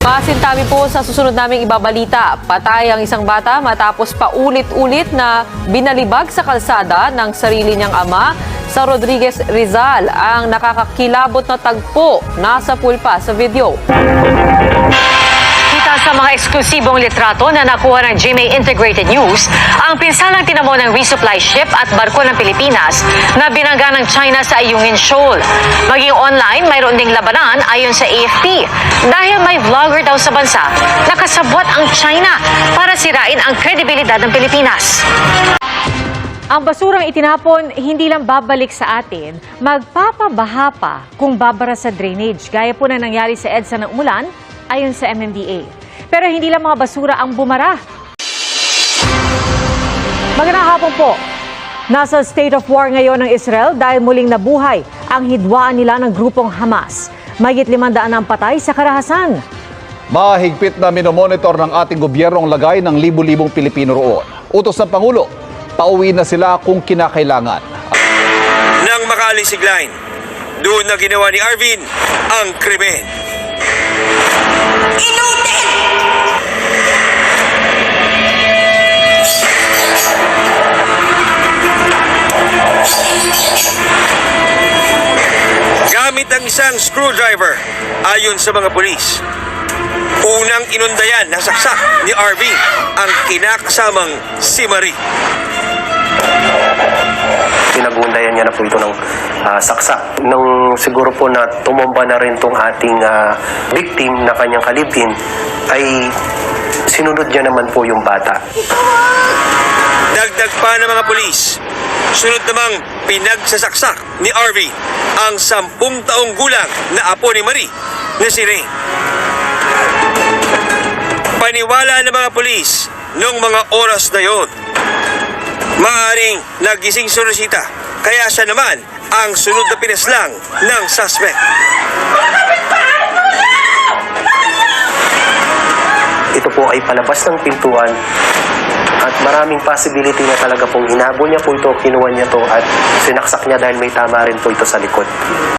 Pasintabi po sa susunod naming ibabalita. Patay ang isang bata matapos paulit-ulit na binalibag sa kalsada ng sarili niyang ama sa Rodriguez Rizal. Ang nakakakilabot na tagpo nasa pulpa sa video. Sa mga eksklusibong litrato na nakuha ng GMA Integrated News, ang pinsalang tinamo ng resupply ship at barko ng Pilipinas na binangga ng China sa Ayungin Shoal. Maging online, mayroon ding labanan ayon sa AFP dahil may vlogger daw sa bansa na kasabwat ang China para sirain ang kredibilidad ng Pilipinas. Ang basurang itinapon hindi lang babalik sa atin, magpapabaha pa kung babara sa drainage, gaya po na nangyari sa EDSA ng umulan ayon sa MMDA. Pero hindi lang mga basura ang bumara. Magandang hapon po. Nasa state of war ngayon ng Israel dahil muling nabuhay ang hidwaan nila ng grupong Hamas. Mayigit limandaan ang patay sa karahasan. Mahigpit na minomonitor ng ating gobyerno ang lagay ng libu-libong Pilipino roon. Utos ng Pangulo, pauwi na sila kung kinakailangan. ng Macalester Line. Doon na ginawa ni Arvin ang krimen. Gamit ang isang screwdriver ayon sa mga pulis. Unang inundayan ng saksak ni RV ang kinakasamang si Marie. pinagundayan niya na po ito ng ah, saksak. Nung siguro po na tumumba na rin tong ating ah, victim na kanyang kalibin, ay sinunod niya naman po yung bata. Dagdag pa ng mga pulis. Sunod namang pinagsasaksak ni RV ang sampung taong gulang na apo ni Marie na si Ray. Paniwala ng mga pulis noong mga oras na yon. Maaring nagising si Rosita kaya siya naman ang sunod na pinaslang ng suspect. Ito po ay palabas ng pintuan at maraming possibility na talaga pong hinabol niya po ito, kinuha niya to at sinaksak niya dahil may tama rin po ito sa likod.